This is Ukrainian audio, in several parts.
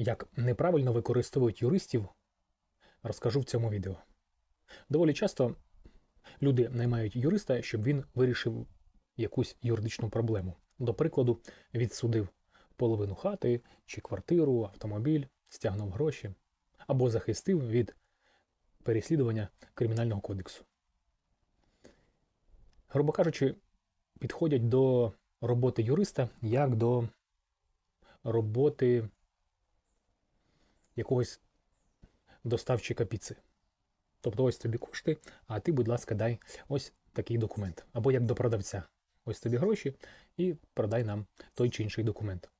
Як неправильно використовують юристів, розкажу в цьому відео. Доволі часто люди наймають юриста, щоб він вирішив якусь юридичну проблему. До прикладу, відсудив половину хати чи квартиру, автомобіль, стягнув гроші або захистив від переслідування Кримінального кодексу. Грубо кажучи, підходять до роботи юриста як до роботи якогось доставчика піци. Тобто ось тобі кошти, а ти, будь ласка, дай ось такий документ. Або як до продавця. Ось тобі гроші і продай нам той чи інший документ.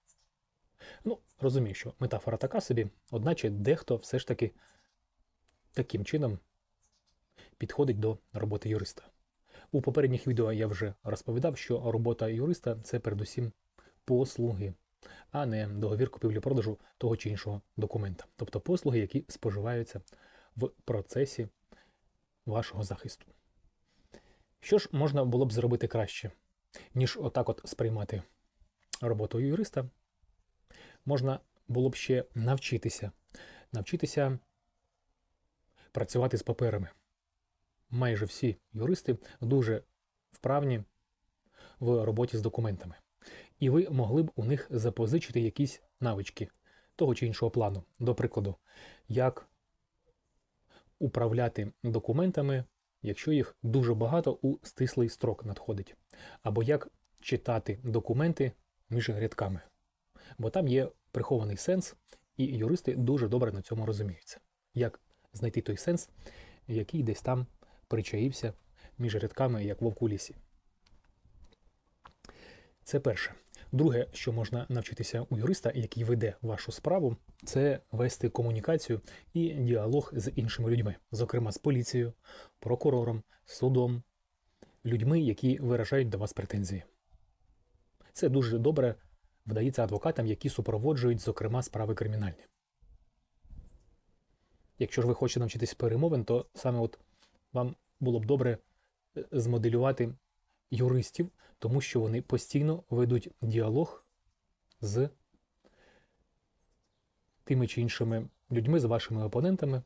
Ну, розумію, що метафора така собі, одначе дехто все ж таки таким чином підходить до роботи юриста. У попередніх відео я вже розповідав, що робота юриста це передусім послуги, а не договір купівлі-продажу того чи іншого документа. Тобто послуги, які споживаються в процесі вашого захисту. Що ж можна було б зробити краще, ніж отак от сприймати роботу юриста? Можна було б ще навчитися, навчитися працювати з паперами. Майже всі юристи дуже вправні в роботі з документами. І ви могли б у них запозичити якісь навички того чи іншого плану. До прикладу, як управляти документами, якщо їх дуже багато у стислий строк надходить, або як читати документи між рядками. Бо там є прихований сенс, і юристи дуже добре на цьому розуміються. Як знайти той сенс, який десь там причаївся між рядками, як вовк лісі. Це перше. Друге, що можна навчитися у юриста, який веде вашу справу, це вести комунікацію і діалог з іншими людьми, зокрема з поліцією, прокурором, судом, людьми, які виражають до вас претензії. Це дуже добре вдається адвокатам, які супроводжують, зокрема, справи кримінальні. Якщо ж ви хочете навчитись перемовин, то саме от вам було б добре е, змоделювати юристів, тому що вони постійно ведуть діалог з тими чи іншими людьми, з вашими опонентами,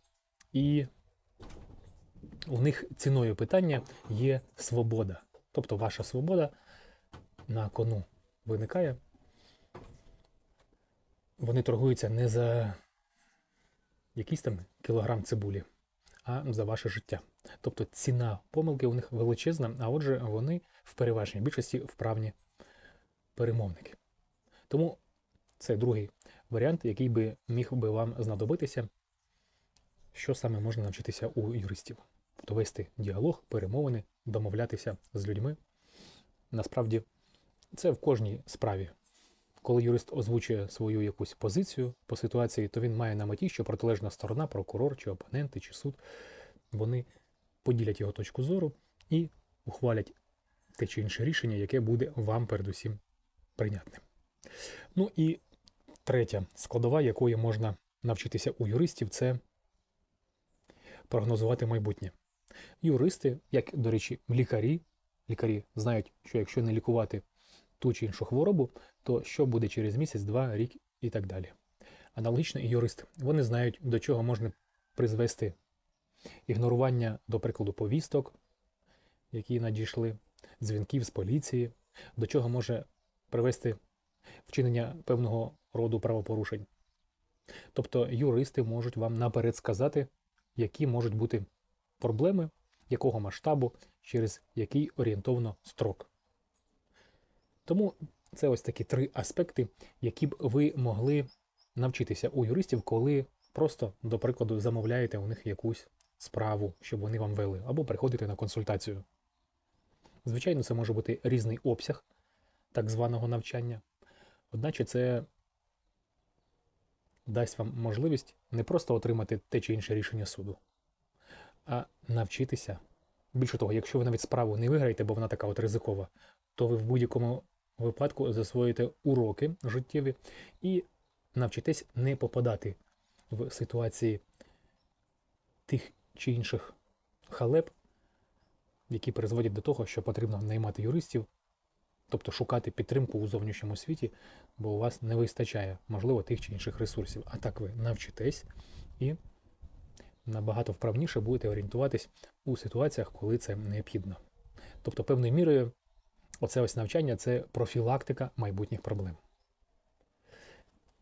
і у них ціною питання є свобода. Тобто ваша свобода на кону виникає. Вони торгуються не за якийсь там кілограм цибулі, а за ваше життя. Тобто ціна помилки у них величезна, а отже, вони в переважній більшості вправні перемовники. Тому це другий варіант, який би міг би вам знадобитися, що саме можна навчитися у юристів. Тобто вести діалог, перемовини, домовлятися з людьми. Насправді, це в кожній справі. Коли юрист озвучує свою якусь позицію по ситуації, то він має на меті, що протилежна сторона, прокурор, чи опоненти, чи суд, вони поділять його точку зору і ухвалять те чи інше рішення, яке буде вам передусім прийнятним. Ну і третя складова, якої можна навчитися у юристів, це прогнозувати майбутнє. Юристи, як, до речі, лікарі, лікарі знають, що якщо не лікувати ту чи іншу хворобу, то що буде через місяць, два, рік і так далі. Аналогічно і юрист. Вони знають, до чого можна призвести ігнорування, до прикладу, повісток, які надійшли, дзвінків з поліції, до чого може привести вчинення певного роду правопорушень. Тобто юристи можуть вам наперед сказати, які можуть бути проблеми, якого масштабу, через який орієнтовно строк. Тому це ось такі три аспекти, які б ви могли навчитися у юристів, коли просто, до прикладу, замовляєте у них якусь справу, щоб вони вам вели, або приходите на консультацію. Звичайно, це може бути різний обсяг так званого навчання, одначе це дасть вам можливість не просто отримати те чи інше рішення суду, а навчитися. Більше того, якщо ви навіть справу не виграєте, бо вона така от ризикова, то ви в будь-якому випадку засвоїте уроки життєві і навчитесь не попадати в ситуації тих чи інших халеп, які призводять до того, що потрібно наймати юристів, Тобто шукати підтримку у зовнішньому світі, бо у вас не вистачає, можливо, тих чи інших ресурсів. А так ви навчитесь і набагато вправніше будете орієнтуватись у ситуаціях, коли це необхідно. Тобто, певною мірою, оце ось навчання це профілактика майбутніх проблем.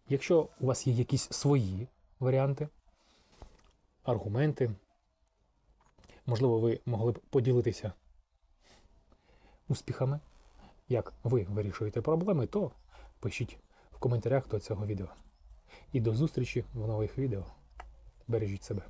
Якщо у вас є якісь свої варіанти, аргументи, можливо, ви могли б поділитися успіхами, як ви вирішуєте проблеми, то пишіть в коментарях до цього відео. І до зустрічі в нових відео. Бережіть себе.